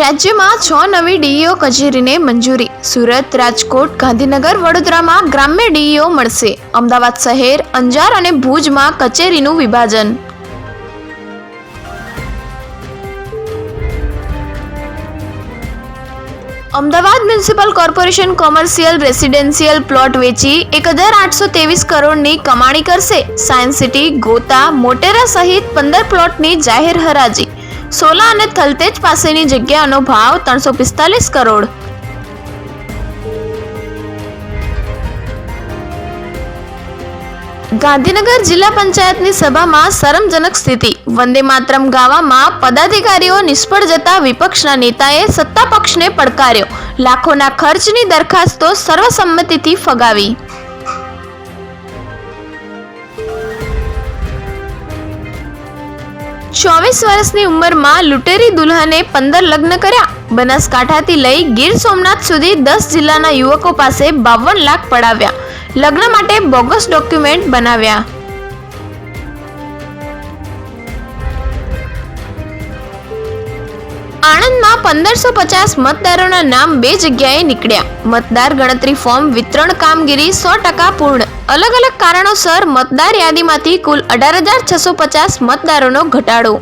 રાજ્યમાં છ નવી ડીઈઓ કચેરીને મંજૂરી. સુરત, રાજકોટ, ગાંધીનગર, વડોદરામાં ગ્રામ્ય ડીઈઓ મળશે. અમદાવાદ શહેર, અંજાર અને ભુજમાં કચેરીનું વિભાજન. Ahmedabad municipal corporation commercial residential plot વેચી એક હજાર આઠસો ત્રેવીસ કરોડની કમાણી કરશે. સાયન્સ સિટી, ગોતા, મોટેરા સહિત પંદર પ્લોટની જાહેર હરાજી. સોલા અને થલતેજ પાસેની જગ્યાનો ભાવ ત્રણસો પિસ્તાલીસ કરોડ. ગાંધીનગર જિલ્લા પંચાયતની સભામાં શરમજનક સ્થિતિ. વંદે માતરમ ગાવામાં પદાધિકારીઓ નિષ્ફળ જતા વિપક્ષના નેતાએ સત્તા પક્ષને પડકાર્યો. લાખોના ખર્ચની દરખાસ્તો સર્વસંમતિથી ફગાવી. ચોવીસ વર્ષની ઉંમરમાં લૂંટેરી દુલ્હને પંદર લગ્ન કર્યા. બનાસકાંઠાથી લઈ ગીર સોમનાથ સુધી દસ જિલ્લાના યુવકો પાસે બાવન લાખ પડાવ્યા. લગ્ન માટે બોગસ ડોક્યુમેન્ટ બનાવ્યા. આણંદમાં પંદરસો પચાસ મતદારોના નામ બે જગ્યાએ નીકળ્યા. મતદાર ગણતરી ફોર્મ વિતરણ કામગીરી સો ટકા પૂર્ણ. અલગ અલગ કારણોસર મતદાર યાદીમાંથી કુલ અઢાર હજાર છસો પચાસ મતદારોનો ઘટાડો.